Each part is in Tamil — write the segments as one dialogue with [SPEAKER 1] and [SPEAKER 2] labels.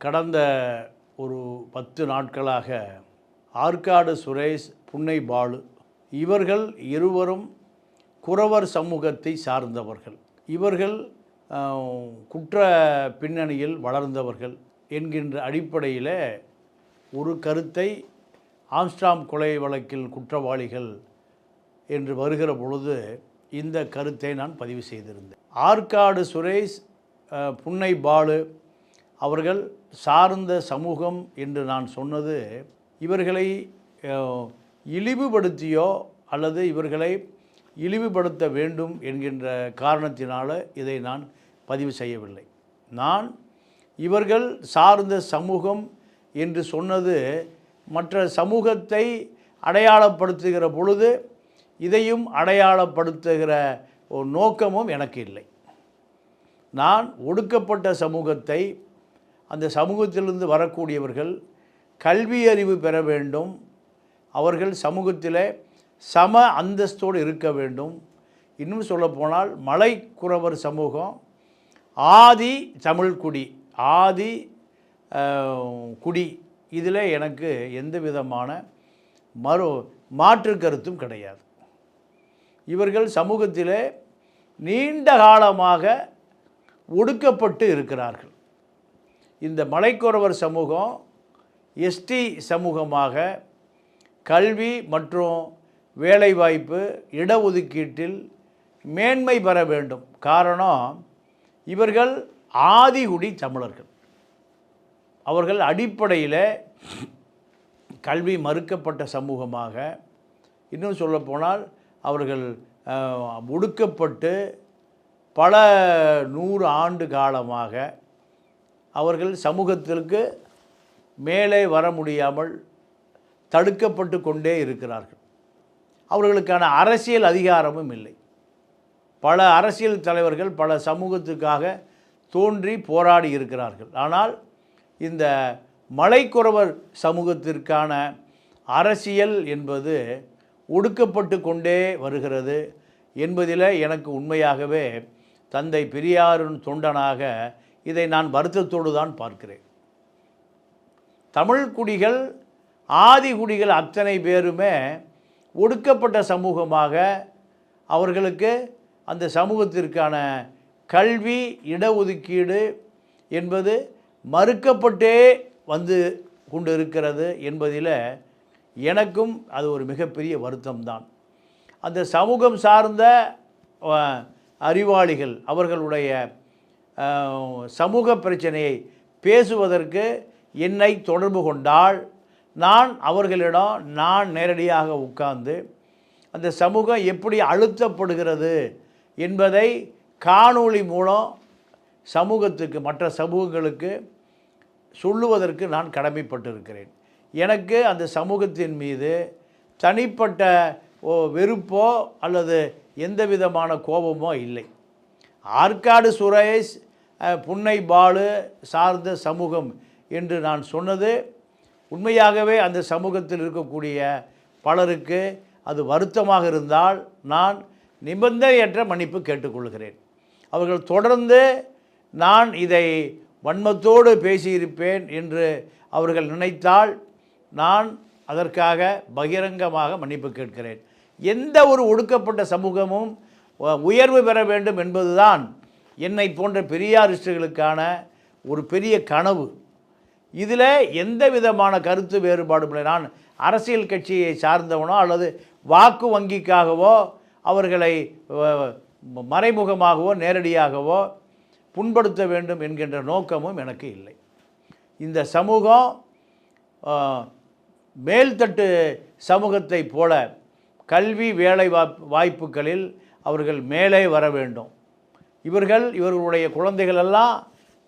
[SPEAKER 1] கடந்த ஒரு பத்து நாட்களாக ஆற்காடு சுரேஷ் புன்னை பாலு இவர்கள் இருவரும் குறவர் சமூகத்தை சார்ந்தவர்கள். இவர்கள் குற்ற பின்னணியில் வளர்ந்தவர்கள் என்கின்ற அடிப்படையில் ஒரு கருத்தை ஆம்ஸ்டாம் கொலை வழக்கில் குற்றவாளிகள் என்று வருகிற பொழுது இந்த கருத்தை நான் பதிவு செய்திருந்தேன். ஆற்காடு சுரேஷ் புன்னை பாலு அவர்கள் சார்ந்த சமூகம் என்று நான் சொன்னது இவர்களை இழிவுபடுத்தியோ அல்லது இவர்களை இழிவுபடுத்த வேண்டும் என்கின்ற காரணத்தினால் இதை நான் பதிவு செய்யவில்லை. நான் இவர்கள் சார்ந்த சமூகம் என்று சொன்னது மற்ற சமூகத்தை அடையாளப்படுத்துகிற பொழுது இதையும் அடையாளப்படுத்துகிற ஒரு நோக்கமும் எனக்கு இல்லை. நான் ஒடுக்கப்பட்ட சமூகத்தை அந்த சமூகத்திலிருந்து வரக்கூடியவர்கள் கல்வி அறிவு பெற வேண்டும். அவர்கள் சமூகத்தில் சம அந்தஸ்தோடு இருக்க வேண்டும். இன்னும் சொல்லப்போனால் மலைக்குறவர் சமூகம் ஆதி தமிழ்குடி ஆதி குடி. இதில் எனக்கு எந்த விதமான மறு மாற்று கருத்தும் கிடையாது. இவர்கள் சமூகத்தில் நீண்ட காலமாக ஒடுக்கப்பட்டு இருக்கிறார்கள். இந்த மலைக்குறவர் சமூகம் எஸ்டி சமூகமாக கல்வி மற்றும் வேலைவாய்ப்பு இடஒதுக்கீட்டில் மேன்மை பெற வேண்டும். காரணம் இவர்கள் ஆதிகுடி தமிழர்கள். அவர்கள் அடிப்படையில் கல்வி மறுக்கப்பட்ட சமூகமாக இன்னும் சொல்லப்போனால் அவர்கள் ஒடுக்கப்பட்டு பல நூறு ஆண்டு காலமாக அவர்கள் சமூகத்திற்கு மேலே வர முடியாமல் தடுக்கப்பட்டு கொண்டே இருக்கிறார்கள். அவர்களுக்கான அரசியல் அதிகாரமும் இல்லை. பல அரசியல் தலைவர்கள் பல சமூகத்துக்காக தோன்றி போராடி இருக்கிறார்கள். ஆனால் இந்த மலைக்குறவர் சமூகத்திற்கான அரசியல் என்பது ஒடுக்கப்பட்டு கொண்டே வருகிறது என்பதில் எனக்கு உண்மையாகவே தந்தை பெரியாரின் தொண்டனாக இதை நான் வருத்தத்தோடு தான் பார்க்கிறேன். தமிழ் குடிகள் ஆதி குடிகள் அத்தனை பேருமே ஒடுக்கப்பட்ட சமூகமாக அவர்களுக்கு அந்த சமூகத்திற்கான கல்வி இடஒதுக்கீடு என்பது மறுக்கப்பட்டே வந்து கொண்டு இருக்கிறது என்பதில் எனக்கும் அது ஒரு மிகப்பெரிய வருத்தம்தான். அந்த சமூகம் சார்ந்த அறிவாளிகள் அவர்களுடைய சமூக பிரச்சனையை பேசுவதற்கு என்னை தொடர்பு கொண்டால் நான் அவர்களிடம் நான் நேரடியாக உட்கார்ந்து அந்த சமூகம் எப்படி அழுத்தப்படுகிறது என்பதை காணொளி மூலம் சமூகத்துக்கு மற்ற சமூகங்களுக்கு சொல்லுவதற்கு நான் கடமைப்பட்டிருக்கிறேன். எனக்கு அந்த சமூகத்தின் மீது தனிப்பட்ட ஓ வெறுப்போ அல்லது எந்த விதமான கோபமோ இல்லை. ஆற்காடு சுரேஷ் புன்னை பாலு சார்ந்த சமூகம் என்று நான் சொன்னது. உண்மையாகவே அந்த சமூகத்தில் இருக்கக்கூடிய பலருக்கு அது வருத்தமாக இருந்தால் நான் நிபந்தனையற்ற மன்னிப்பு கேட்டுக்கொள்கிறேன். அவர்கள் தொடர்ந்து நான் இதை வன்மத்தோடு பேசியிருப்பேன் என்று அவர்கள் நினைத்தால் நான் அதற்காக பகிரங்கமாக மன்னிப்பு கேட்கிறேன். எந்த ஒரு ஒடுக்கப்பட்ட சமூகமும் உயர்வு பெற வேண்டும் என்பதுதான் என்னை போன்ற பெரியாரிஸ்டுகளுக்கான ஒரு பெரிய கனவு. இதில் எந்த விதமான கருத்து வேறுபாடும் இல்லை நான் அரசியல் கட்சியை சார்ந்தவனோ அல்லது வாக்கு வங்கிக்காகவோ அவர்களை மறைமுகமாகவோ நேரடியாகவோ புண்படுத்த வேண்டும் என்கின்ற நோக்கமும் எனக்கு இல்லை. இந்த சமூகம் மேல்தட்டு சமூகத்தைப் போல கல்வி வேலை வாய்ப்புகளில் அவர்கள் மேலே வர வேண்டும். இவர்கள் இவர்களுடைய குழந்தைகள் எல்லாம்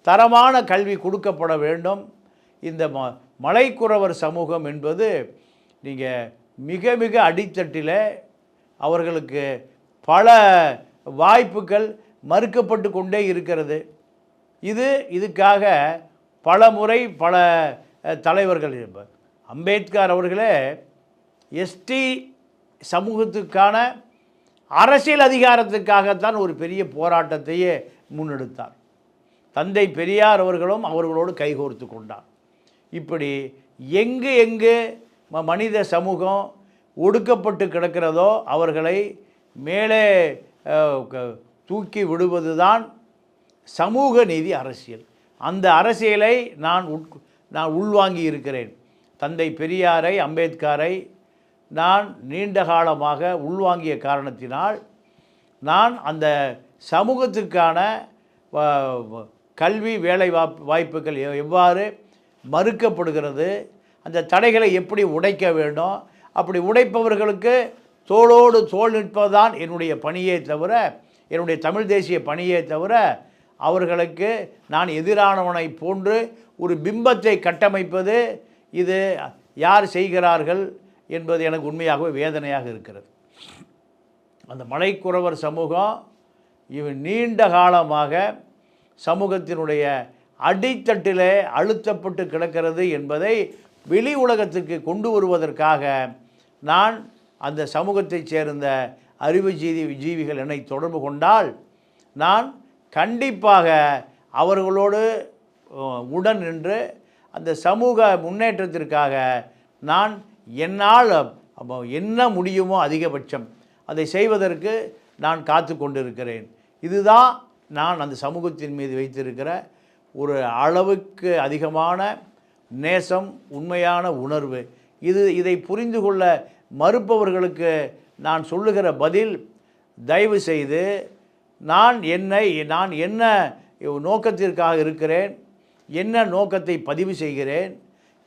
[SPEAKER 1] தரமான கல்வி கொடுக்கப்பட வேண்டும். இந்த ம மலைக்குறவர் சமூகம் என்பது நீங்கள் மிக மிக அடித்தட்டில் அவர்களுக்கு பல வாய்ப்புகள் மறுக்கப்பட்டு கொண்டே இருக்கிறது. இது இதுக்காக பல முறை பல தலைவர்கள் இருப்பார் அம்பேத்கர் அவர்களே எஸ்டி சமூகத்துக்கான அரசியல் அதிகாரத்துக்காகத்தான் ஒரு பெரிய போராட்டத்தையே முன்னெடுத்தார். தந்தை பெரியார் அவர்களும் அவர்களோடு கைகோர்த்து கொண்டார். இப்படி எங்கு எங்கு மனித சமூகம் ஒடுக்கப்பட்டு கிடக்கிறதோ அவர்களை மேலே தூக்கி க- தூக்கி சமூக நீதி அரசியல். அந்த அரசியலை நான் உட் நான் உள்வாங்கி இருக்கிறேன். தந்தை பெரியாரை அம்பேத்கரை நான் நீண்ட காலமாக உள்வாங்கிய காரணத்தினால் நான் அந்த சமூகத்திற்கான வ- வ- கல்வி வேலை வாய்ப்புகள் எவ்வாறு மறுக்கப்படுகிறது அந்த தடைகளை எப்படி உடைக்க வேண்டும் அப்படி உடைப்பவர்களுக்கு தோளோடு தோல் நிற்பதுதான் என்னுடைய பணியே தவிர என்னுடைய தமிழ் தேசிய பணியே தவிர அவர்களுக்கு நான் எதிரானவனை போன்று ஒரு பிம்பத்தை கட்டமைப்பது இது யார் செய்கிறார்கள் என்பது எனக்கு உண்மையாகவே வேதனையாக இருக்கிறது. அந்த மலைக்குறவர் சமூகம் இவன் நீண்ட காலமாக சமூகத்தினுடைய அடித்தட்டிலே அழுத்தப்பட்டு கிடக்கிறது என்பதை வெளி உலகத்துக்கு கொண்டு வருவதற்காக நான் அந்த சமூகத்தைச் சேர்ந்த அறிவு ஜீவி ஜீவிகள் என்னை தொடர்பு கொண்டால் நான் கண்டிப்பாக அவர்களோடு உடன் நின்று அந்த சமூக முன்னேற்றத்திற்காக நான் என்னால் என்ன முடியுமோ அதிகபட்சம் அதை செய்வதற்கு நான் காத்து கொண்டிருக்கிறேன். இதுதான் நான் அந்த சமூகத்தின் மீது வைத்திருக்கிற ஒரு அளவுக்கு அதிகமான நேசம் உண்மையான உணர்வு. இது இதை புரிந்து கொள்ள மறுப்பவர்களுக்கு நான் சொல்லுகிற பதில் தயவு செய்து நான் என்னை நான் என்ன நோக்கத்திற்காக இருக்கிறேன் என்ன நோக்கத்தை பதிவு செய்கிறேன்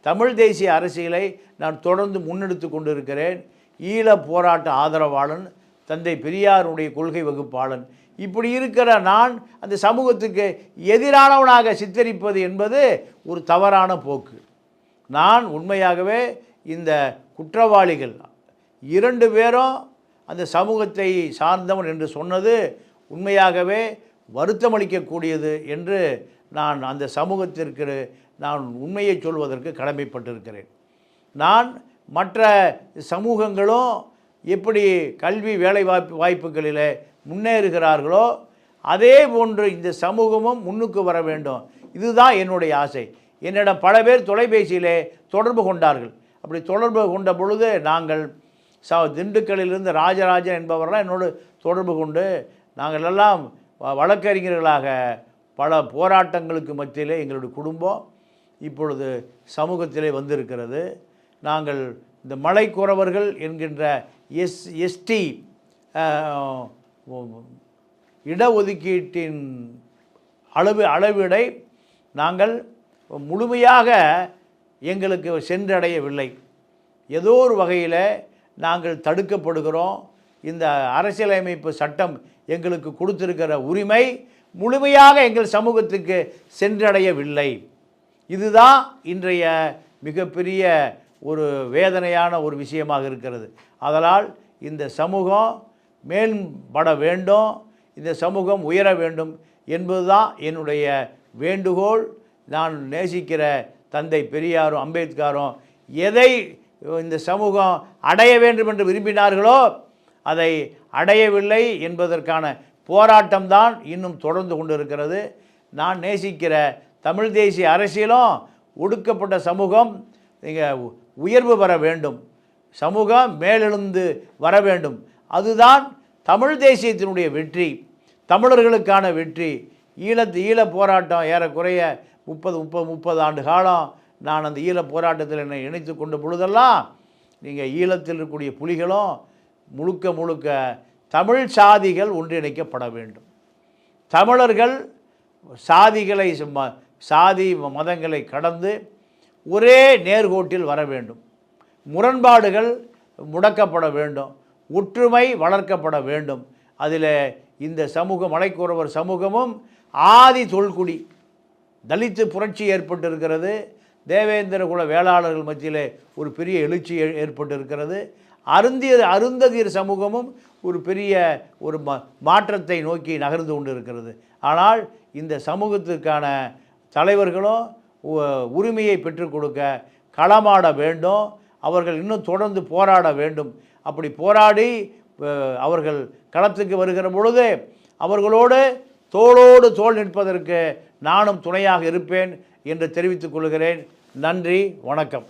[SPEAKER 1] தமிழ் தேசிய அரசியலை நான் தொடர்ந்து முன்னெடுத்து கொண்டிருக்கிறேன். ஈழ போராட்ட ஆதரவாளன் தந்தை பெரியாருடைய கொள்கை வகுப்பாளன். இப்படி இருக்கிற நான் அந்த சமூகத்துக்கு எதிரானவனாக சித்தரிப்பது என்பது ஒரு தவறான போக்கு. நான் உண்மையாகவே இந்த குற்றவாளிகள் இரண்டு பேரும் அந்த சமூகத்தை சார்ந்தவன் என்று சொன்னது உண்மையாகவே வருத்தமளிக்கக்கூடியது என்று நான் அந்த சமூகத்திற்கு நான் உண்மையை சொல்வதற்கு கடமைப்பட்டிருக்கிறேன். நான் மற்ற சமூகங்களும் எப்படி கல்வி வேலை வாய்ப்பு வாய்ப்புகளில் முன்னேறுகிறார்களோ அதே போன்று இந்த சமூகமும் முன்னுக்கு வர வேண்டும். இதுதான் என்னுடைய ஆசை. என்னிடம் பல பேர் தொலைபேசியிலே தொடர்பு கொண்டார்கள். அப்படி தொடர்பு கொண்ட பொழுது நாங்கள் ச திண்டுக்கல்லிலிருந்து ராஜராஜன் என்பவரெல்லாம் என்னோடு தொடர்பு கொண்டு நாங்கள் எல்லாம் வ- வழக்கறிஞர்களாக பல போராட்டங்களுக்கு மத்தியிலே எங்களுடைய குடும்பம் இப்பொழுது சமூகத்திலே வந்திருக்கிறது. நாங்கள் இந்த மலைக்குறவர்கள் என்கின்ற எஸ் எஸ்டி இடஒதுக்கீட்டின் அளவு அளவிடை நாங்கள் முழுமையாக எங்களுக்கு சென்றடையவில்லை. ஏதோ ஒரு வகையில் நாங்கள் தடுக்கப்படுகிறோம். இந்த அரசியலமைப்பு சட்டம் எங்களுக்கு கொடுத்திருக்கிற உரிமை முழுமையாக எங்கள் சமூகத்துக்கு சென்றடையவில்லை. இதுதான் இன்றைய மிகப்பெரிய ஒரு வேதனையான ஒரு விஷயமாக இருக்கிறது. அதனால் இந்த சமூகம் மேம்பட வேண்டும் இந்த சமூகம் உயர வேண்டும் என்பதுதான் என்னுடைய வேண்டுகோள். நான் நேசிக்கிற தந்தை பெரியாரும் அம்பேத்கரும் எதை இந்த சமூகம் அடைய வேண்டும் என்று விரும்பினார்களோ அதை அடையவில்லை என்பதற்கான போராட்டம்தான் இன்னும் தொடர்ந்து கொண்டு இருக்கிறது நான் நேசிக்கிற தமிழ் தேசிய அரசியலும் ஒடுக்கப்பட்ட சமூகம் நீங்கள் உயர்வு பெற வேண்டும். சமூகம் மேலெழுந்து வர வேண்டும். அதுதான் தமிழ் தேசியத்தினுடைய வெற்றி. தமிழர்களுக்கான வெற்றி. ஈழத்து ஈழ போராட்டம் ஏறக்குறைய முப்பது முப்பது முப்பது ஆண்டு காலம் நான் அந்த ஈழ போராட்டத்தில் என்னை இணைத்து கொண்ட பொழுதெல்லாம் நீங்கள் ஈழத்தில் இருக்கக்கூடிய புலிகளும் முழுக்க முழுக்க தமிழ் சாதிகள் ஒன்றிணைக்கப்பட வேண்டும். தமிழர்கள் சாதிகளை சாதி மதங்களை கடந்து ஒரே நேர்கோட்டில் வர வேண்டும். முரண்பாடுகள் முடக்கப்பட வேண்டும். ஒற்றுமை வளர்க்கப்பட வேண்டும். அதில் இந்த சமூக மலைக்குறவர் சமூகமும் ஆதி தொல்குடி தலித்து புரட்சி ஏற்பட்டிருக்கிறது. தேவேந்திர குல வேளாளர்கள் மத்தியில் ஒரு பெரிய எழுச்சி ஏற்பட்டிருக்கிறது. அருந்திய அருந்ததியர் சமூகமும் ஒரு பெரிய ஒரு மாற்றத்தை நோக்கி நகர்ந்து கொண்டு இருக்கிறது ஆனால் இந்த சமூகத்திற்கான தலைவர்களும் உ- உரிமையை பெற்றுக் கொடுக்க களமாட வேண்டும். அவர்கள் இன்னும் தொடர்ந்து போராட வேண்டும். அப்படி போராடி அவர்கள் களத்துக்கு வருகிற பொழுது அவர்களோடு தோளோடு தோள் நிற்பதற்கு நானும் துணையாக இருப்பேன் என்று தெரிவித்துக் கொள்கிறேன். நன்றி வணக்கம்.